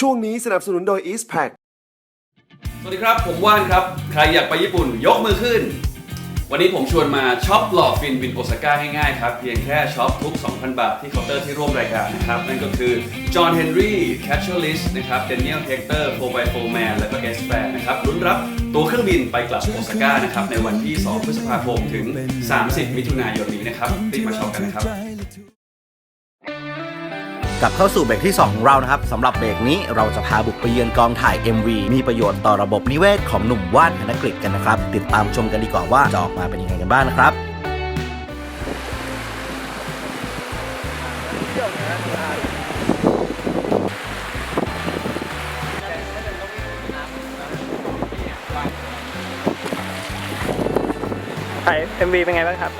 ช่วงนี้สนับสนุนโดย Eastpak สวัสดีครับผมว่านครับ ใครอยากไปญี่ปุ่นยกมือขึ้น วันนี้ผมชวนมาช็อปหล่อฟินบินโอซาก้าง่ายๆครับ เพียงแค่ช็อปทุก 2,000 บาทที่เคาน์เตอร์ที่ร่วมรายการนะครับ นั่นก็คือจอห์นเฮนรี่แคชเชอร์ลิสนะครับเดนเนียลเฮกเตอร์โฟร์บายโฟร์แมนแล้วก็เอสแปนนะครับลุ้นรับตัวเครื่องบินไปกลับโอซาก้านะครับในวันที่ 2 พฤษภาคมถึง 30 มิถุนายนนี้นะครับรีบมาช็อปกันนะครับ กลับเข้าสู่เบรกที่2ของเรานะครับสำหรับเบรกนี้เราจะพาบุกไปเยือนกองถ่าย MV มีประโยชน์ต่อระบบนิเวศของหนุ่มว่านธนกฤษกันนะครับ ติดตามชมกันดีกว่าว่าจะออกมาเป็นยังไงกันบ้างนะครับถ่าย MV เป็นไงบ้างครับ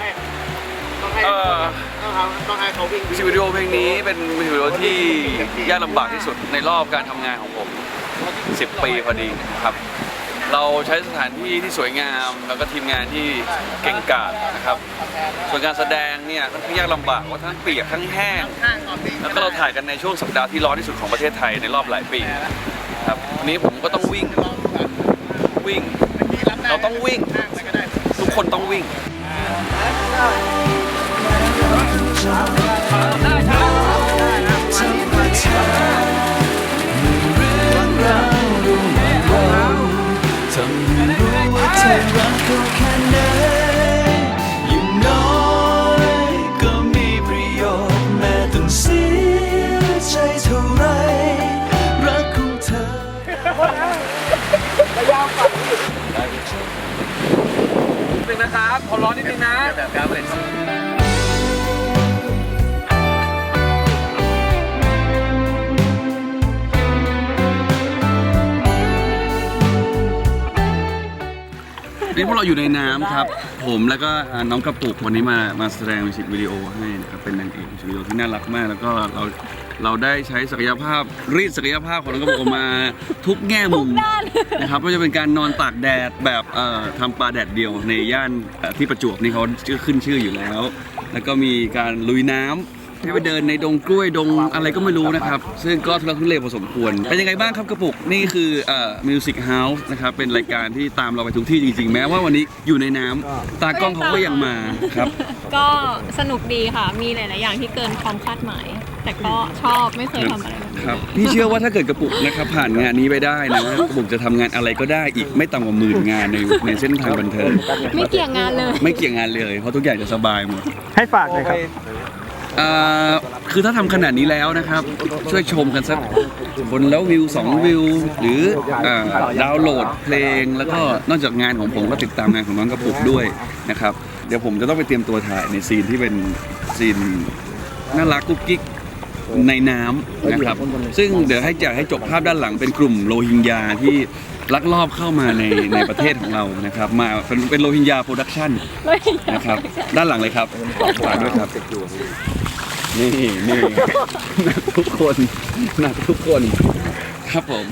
เอ่อมิวสิกวิดีโอเพลงนี้เป็นมิวสิกวิดีโอที่ยากลำบากที่สุดในรอบการทำงานของผม 10 ปีพอดีนะครับ เราใช้สถานที่ที่สวยงามแล้วก็ทีมงานที่เก่งกาจนะครับ ส่วนการแสดงเนี่ยค่อนข้างยากลำบากเพราะทั้งเปียกทั้งแห้ง แล้วก็เราถ่ายกันในช่วงสัปดาห์ที่ร้อนที่สุดของประเทศไทยในรอบหลายปีครับวันนี้ผมก็ต้องวิ่งวิ่ง เราต้องวิ่ง ทุกคนต้องวิ่ง นอย่างน้อยก็มีประโยชน์แม้ต้องเสียใจเท่าไรรักของเธอนิดนึงนะครับขอร้อนนิดนึงนะแบบแบบเลย นี่พวกเราอยู่ในน้ำครับ ผมแล้วก็น้องกระปุกวันนี้มามาแสดงมิวสิกวิดีโอให้นะครับเป็นนางเอกมิวสิกวิดีโอที่น่ารักมาก แล้วก็เราเราได้ใช้ศักยภาพรีดศักยภาพของน้องกระปุกออกมาทุกแง่มุมนะครับไม่ว่าจะเป็นการนอนตากแดดแบบเอ่อทำปลาแดดเดียวในย่านที่ประจวบนี่เขาชื่อขึ้นชื่ออยู่แล้ว แล้วก็มีการลุยน้ำ ให้ไปเดินในดงกล้วยดงอะไรก็ไม่รู้นะครับ ซึ่งก็ทุลักทุเลพอสมควร เป็นยังไงบ้างครับกระปุก นี่คือเอ่อมิวสิกเฮาส์นะครับ เป็นรายการที่ตามเราไปทุกที่จริงๆ แม้ว่าวันนี้อยู่ในน้ำตากล้องเขาก็ยังมาครับ ก็สนุกดีค่ะ มีหลาย ๆ อย่างที่เกินความคาดหมาย แต่ก็ชอบไม่เคยทำอะไรแบบนี้ครับพี่เชื่อว่าถ้าเกิดกระปุกนะครับผ่านงานนี้ไปได้นะกระปุกจะทำงานอะไรก็ได้อีกไม่ต่ำกว่าหมื่นงานในในเส้นทางบันเทิง ไม่เกี่ยงงานเลย ไม่เกี่ยงงานเลยเพราะทุกอย่างจะสบายหมด ให้ฝากหน่อยครับ อ่าคือถ้าทำขนาดนี้แล้วนะครับ ช่วยชมกันสักคนแล้ววิว 2 วิว หรืออ่าดาวน์โหลดเพลง แล้วก็นอกจากงานของผมก็ติดตามงานของน้องกระปุกด้วยนะครับ เดี๋ยวผมจะต้องไปเตรียมตัวถ่ายในซีนที่เป็นซีนน่ารักกุ๊กกิ๊ก ในน้ำนะครับ ซึ่งเดี๋ยวให้อยากให้จบภาพด้านหลังเป็นกลุ่มโรฮิงญาที่ลักลอบเข้ามาในในประเทศของเรานะครับ มาเป็นเป็นโรฮิงญาโปรดักชั่นนะครับ ด้านหลังเลยครับฝากด้วยครับนี่นี่หนักทุกคนหนักทุกคนครับผม